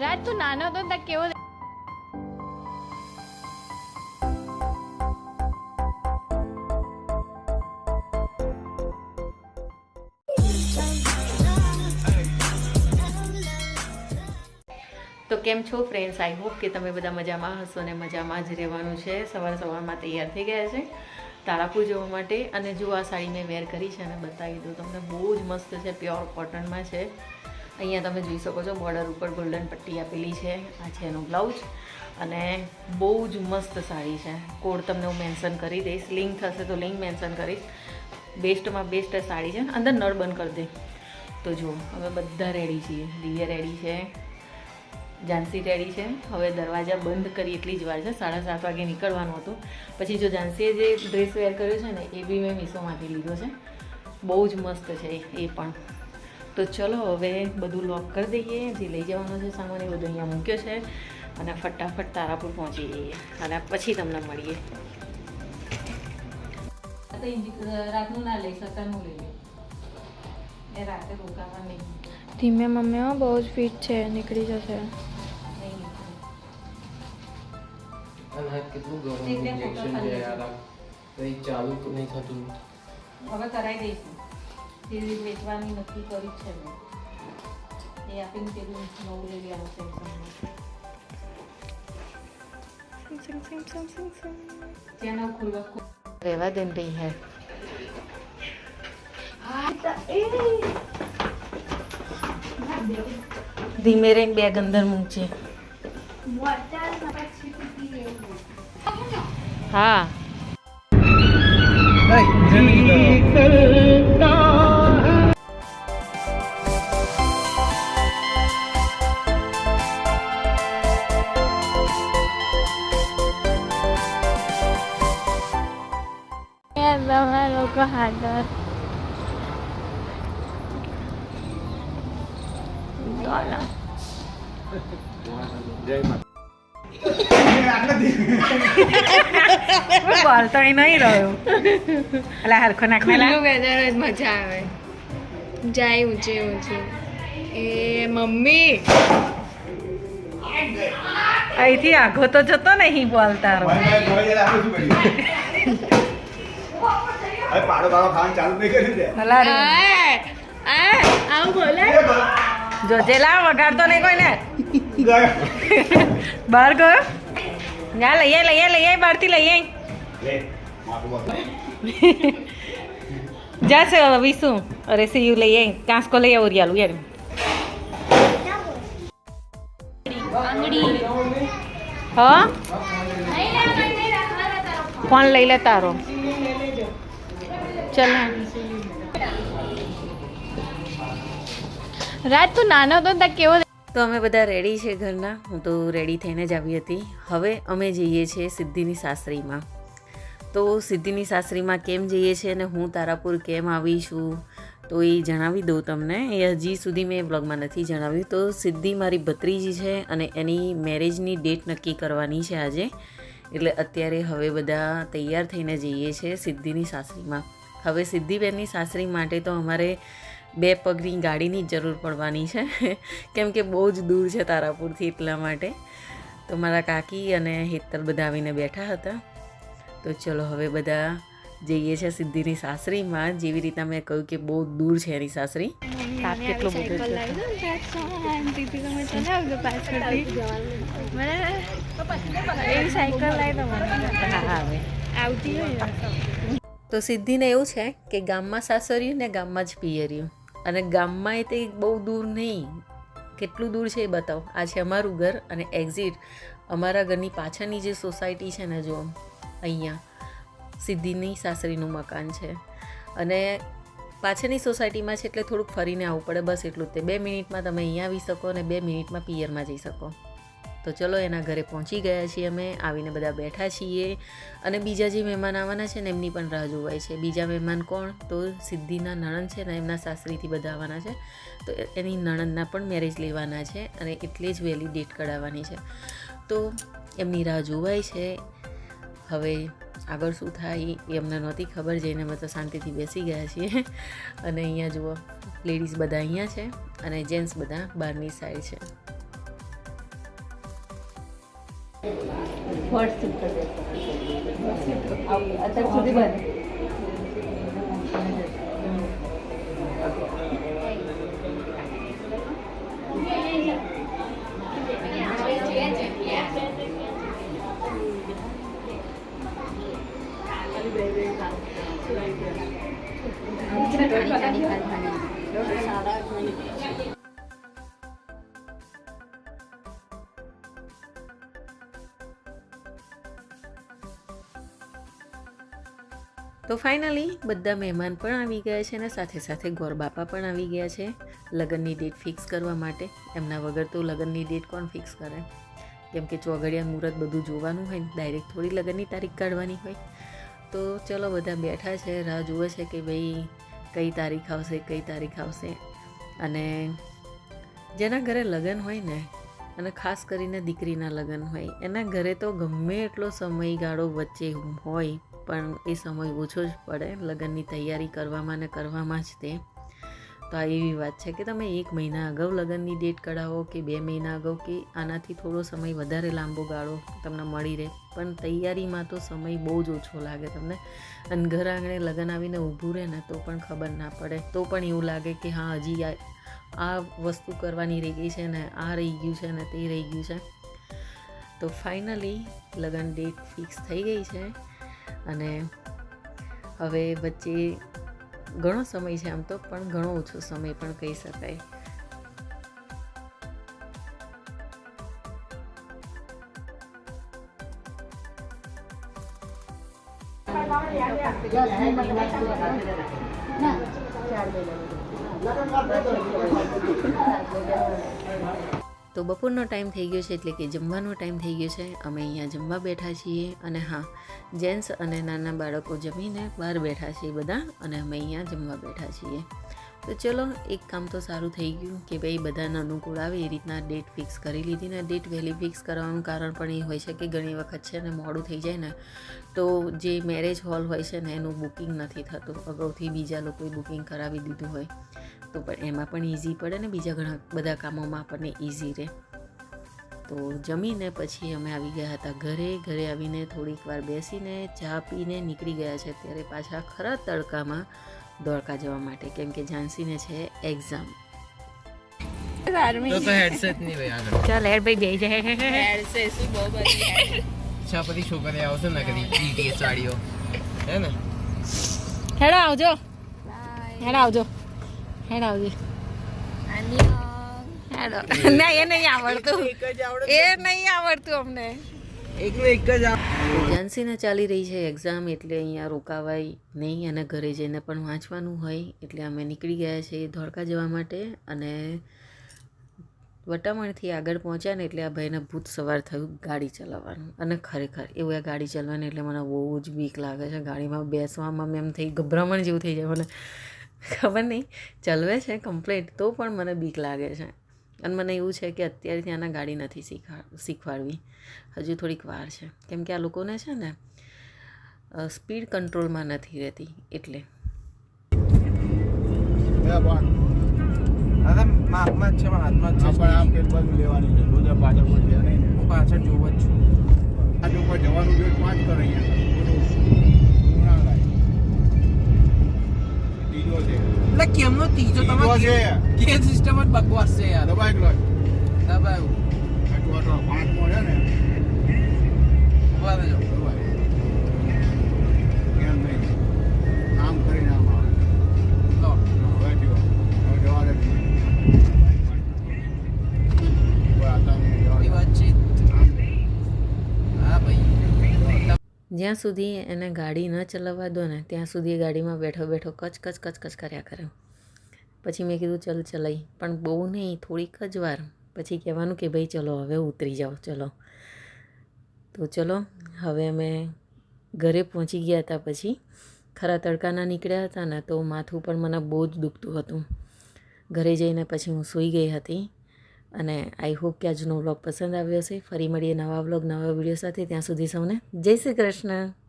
રાજ તું નાનો હતો ત્યાં કેવો તો કેમ છો ફ્રેન્ડ્સ આઈ હોપ કે તમે બધા મજામાં હશો ને મજામાં જ રહેવાનું છે. સવાર સવારમાં તૈયાર થઈ ગયા છે. તારાપુર જવા માટે અને જો આ સાડી મેં વેર કરી છે અને બતાવી દઉં, તમને બહુ જ મસ્ત છે પ્યોર કોટનમાં છે. અહીંયા તમે જોઈ શકો છો બોર્ડર ઉપર ગોલ્ડન પટ્ટી આપેલી છે, આ છે એનો બ્લાઉઝ અને બહુ જ મસ્ત સાડી છે. કોડ તમને હું મેન્શન કરી દઈશ લિંક થશે તો લિંક મેન્શન કરીશ. બેસ્ટમાં બેસ્ટ સાડી છે અંદર નળ બંધ કરી દે. તો જુઓ અમે બધા રેડી છીએ દિવ્ય રેડી છે. ઝાંસી રેડી છે. હવે દરવાજા બંધ કરી એટલી જ વાર છે. સાડા સાત વાગે નીકળવાનું હતું. પછી જો ઝાંસીએ જે ડ્રેસ વેર કર્યો છે ને એ બી મેં મીશોમાંથી લીધો છે. બહુ જ મસ્ત છે એ પણ. તો ચલો હવે બધું લોક કરી દઈએ. જે લઈ જવાનું છે સામાન એ બધું અહીંયા મૂક્યો છે. અને ફટાફટ તારાપુર પહોંચી જઈએ. અને પછી તમને મળીએ. રાતનું ના લઈ સત્તાનું લઈ લે એ રાતે રોકાવા નહીં. ધીમે મમ્મી હો બહુ જ ફિટ છે નીકળી જશે. કેટલું ગરમ ઇન્જેક્શન છે યાર કંઈ ચાલુ તો નહીં થતું. હવે કરાવી દઈશું. તે વેચવાની નક્કી કરી છે મેં. એ આપીને પેલું નવું લઈ રહેવા દે રહી હે. ધીમે રહીને બેગ અંદર મૂકજે. હા તમે લોકો હાજર બોલતો નહીં રહ્યો. એટલે હરખો નાખેલા વેધર જ મજા આવે. જાય ઊંચે ઊંચે. એ મમ્મી. અહીંથી આઘો તો જતો નહીં બોલતા પાડો પાડો ખાવાનું ચાલુ નહીં આ આવું બોલે જોજે લાવ વગાડતો નહીં કોઈને ગયો બહાર ગયો ના લઈએ લઈએ લઈએ બહારથી લઈએ જશે હવે વિસુ અરે સીયુ લઈએ કાંસકો લઈએ ઓરિયાલું યાર હા ફોન લઈ લે તારો ચલ રાજ તું નાનો હતો ત્યાં કેવો તો અમે બધા રેડી છે ઘરના. હું તો રેડી થઈને જ આવી હતી. હવે અમે જઈએ છીએ સિદ્ધિની સાસરીમાં. તો સિદ્ધિની સાસરીમાં કેમ જઈએ છીએ અને હું તારાપુર કેમ આવી છું, તો એ જણાવી દઉં તમને. એ હજી સુધી મેં બ્લોગમાં નથી જણાવ્યું. તો સિદ્ધિ મારી ભત્રીજી છે અને એની મેરેજની ડેટ નક્કી કરવાની છે આજે. એટલે અત્યારે હવે બધા તૈયાર થઈને જઈએ છીએ સિદ્ધિની સાસરીમાં. હવે સિદ્ધિબેનની સાસરી માટે તો અમારે બે પગની ગાડીની જરૂર પડવાની છે. કેમ કે બહુ જ દૂર છે તારાપુરથી એટલા માટે. તો મારા કાકી અને હેતલ બધા આવીને બેઠા હતા. તો ચલો હવે બધા જઈએ છે સિદ્ધિની સાસરીમાં. જેવી રીતે મેં કહ્યું કે બહુ દૂર છે એની સાસરી. થાક કેટલો બધો છે. તો સિદ્ધિને એવું છે કે ગામમાં સાસરિયું ને ગામમાં જ પિયર્યું અને ગામમાં એ તે બહુ દૂર નહીં. કેટલું દૂર છે એ બતાવો. આ છે અમારું ઘર અને એક્ઝિટ અમારા ઘરની પાછળની જે સોસાયટી છે ને જો, અહીંયા સિદ્ધિની સાસરીનું મકાન છે. અને પાછળની સોસાયટીમાં છે એટલે થોડુંક ફરીને આવવું પડે. બસ એટલું જ તે. બે મિનિટમાં તમે અહીંયા આવી શકો અને બે મિનિટમાં પિયરમાં જઈ શકો. તો ચલો એના ઘરે પહોંચી ગયા છીએ અમે, આવીને બધા બેઠા છીએ. અને બીજા જે મહેમાન આવવાના છે ને, એમની પણ રાહ જોવાય છે. બીજા મહેમાન કોણ? તો સિદ્ધિના નણંદ છે ને, એમના સાસરીથી બધા આવવાના છે. તો એની નણંદના પણ મેરેજ લેવાના છે અને એટલે જ વહેલી ડેટ કઢાવવાની છે. તો એમની રાહ જોવાય છે. હવે આગળ શું થાય એ અમને નહોતી ખબર, જઈને અમે શાંતિથી બેસી ગયા છીએ. અને અહીંયા જુઓ લેડીઝ બધા અહીંયા છે અને જેન્ટ્સ બધા બહારની સાઈડ છે. व्हॉट्सअप शिफ्ट आता सुधी તો ફાઇનલી બધા મહેમાન પણ આવી ગયા છે અને સાથે સાથે ગોરબાપા પણ આવી ગયા છે લગ્નની ડેટ ફિક્સ કરવા માટે. એમના વગર તો લગ્નની ડેટ કોણ ફિક્સ કરે? કેમ કે ચોઘડિયા મુહૂર્ત બધું જોવાનું હોય ડાયરેક્ટ થોડી લગ્નની તારીખ કાઢવાની હોય. તો ચલો બધા બેઠા છે, રાહ જુએ છે કે ભાઈ કઈ તારીખ આવશે, કઈ તારીખ આવશે. અને જેના ઘરે લગ્ન હોય ને, અને ખાસ કરીને દીકરીના લગ્ન હોય, એના ઘરે તો ગમે એટલો સમયગાળો વચ્ચે હોય. પણ એ સમય ઓછો જ પડે. લગ્નની તૈયારી કરવામાં ને કરવામાં જ તે. તો આ એવી વાત છે કે તમે એક મહિના અગાઉ લગ્નની ડેટ કઢાવો કે બે મહિના અગાઉ કે આનાથી થોડો સમય વધારે લાંબો ગાળો તમને મળી રહે. પણ તૈયારીમાં તો સમય બહુ જ ઓછો લાગે તમને. અને ઘર આંગણે લગ્ન આવીને ઊભું રહે ને તો પણ ખબર ના પડે. તો પણ એવું લાગે કે હા, હજી આ વસ્તુ કરવાની રહી ગઈ છે ને આ રહી ગયું છે ને તે રહી ગયું છે. તો ફાઇનલી લગ્ન ડેટ ફિક્સ થઈ ગઈ છે. અને હવે વચ્ચે ઘણો સમય છે આમ તો, પણ ઘણો ઓછો સમય પણ કહી શકાય. તો બપોરનો ટાઈમ થઈ ગયો છે એટલે કે જમવાનો ટાઈમ થઈ ગયો છે. અમે અહીંયા જમવા બેઠા છીએ અને હા, જેન્ટ્સ અને નાના બાળકો જમીને બહાર બેઠા છીએ બધા અને અમે અહીંયા જમવા બેઠા છીએ. તો ચલો, એક કામ તો સારું થઈ ગયું કે ભાઈ, બધાને અનુકૂળ આવે, એ રીતના ડેટ ફિક્સ કરી લીધી ને ડેટ વહેલી ફિક્સ કરવાનું કારણ પણ એ હોય છે કે ઘણી વખત છે ને મોડું થઈ જાય ને, તો જે મેરેજ હોલ હોય છે ને, એનું બુકિંગ નથી થતું. અગાઉથી બીજા લોકોએ બુકિંગ કરાવી દીધું હોય, તો પણ એમાં પણ ઇઝી પડે ને, બીજા ઘણા બધા કામોમાં આપણને ઇઝી રહે. તો જમીને પછી અમે આવી ગયા હતા ઘરે ઘરે આવીને થોડીક વાર બેસીને ચા પીને નીકળી ગયા છે. ત્યારે પાછા ખરા તડકામાં દોડકા જવા માટે કેમ કે ઝાંસીને છે એક્ઝામ તો તો હેડસેટ નહીં ભાઈ આગળ. ચાલ હેડ ભાઈ બે જાય અચ્છા પછી છોકરી આવશે ને કદી ટીટી સાડીઓ હે ને? હેડ આવજો. હેડ આવજો. હેડ આવજો. હેડો. ના એ નહીં આવડતું. એ નહીં આવડતું અમને. એકનું એક જ એજન્સીને ચાલી રહી છે એક્ઝામ એટલે અહીંયા રોકાવાય નહીં અને ઘરે જઈને પણ વાંચવાનું હોય એટલે અમે નીકળી ગયા છીએ ધોળકા જવા માટે અને વટામણથી આગળ પહોંચ્યા ને એટલે આ ભાઈને ભૂત સવાર થયું ગાડી ચલાવવાનું. અને ખરેખર એવું આ ગાડી ચલાવવાની એટલે મને બહુ જ બીક લાગે છે. ગાડીમાં બેસવામાં એમ થઈ ગભરામણ જેવું થઈ જાય. મને ખબર નહીં, ચલવે છે કમ્પ્લેટ તો પણ મને બીક લાગે છે. અને મને એવું છે કે અત્યારથી આના ગાડી નથી શીખવા શીખવાડવી. હજુ થોડીક વાર છે. કેમ કે આ લોકોને છે ને સ્પીડ કંટ્રોલમાં નથી રહેતી એટલે. જ છે હાથમાં જ છે. પણ આમ પેટ બાજુ લેવાની છે? રોજ પાછળ કોઈ છે નહીં હું પાછળ જોવો જ છું. આજ ઉપર જવાનું પાંચ કર અહીંયા. છે. એટલે કેમનો ત્રીજો તમે કે સિસ્ટમ જ બકવાસ છે યાર. દબાઈ ગયો. દબાયું. પાંચમો છે ને. ઊભા રહેજો. જ્યાં સુધી એને ગાડી ન ચલાવવા દો ને, ત્યાં સુધી ગાડીમાં બેઠો બેઠો કચ કચ કચ કચ કર્યા કરે. પછી મેં કીધું, ચલ, ચલાઈ. પણ બહુ નહીં, થોડીક જ વાર. પછી કહેવાનું કે, ભાઈ, ચલો, હવે ઉતરી જાઓ, ચલો. તો ચલો, હવે અમે ઘરે પહોંચી ગયા હતા પછી. ખરા તડકાના નીકળ્યા હતા ને, તો માથું પણ મને બહુ જ દુખતું હતું. ઘરે જઈને પછી હું સૂઈ ગઈ હતી. અને આઈ હોપ કે આજનો વ્લોગ પસંદ આવ્યો હશે. ફરી મળીએ નવા વ્લોગ નવા વીડિયો સાથે. ત્યાં સુધી સૌને જય શ્રી કૃષ્ણ.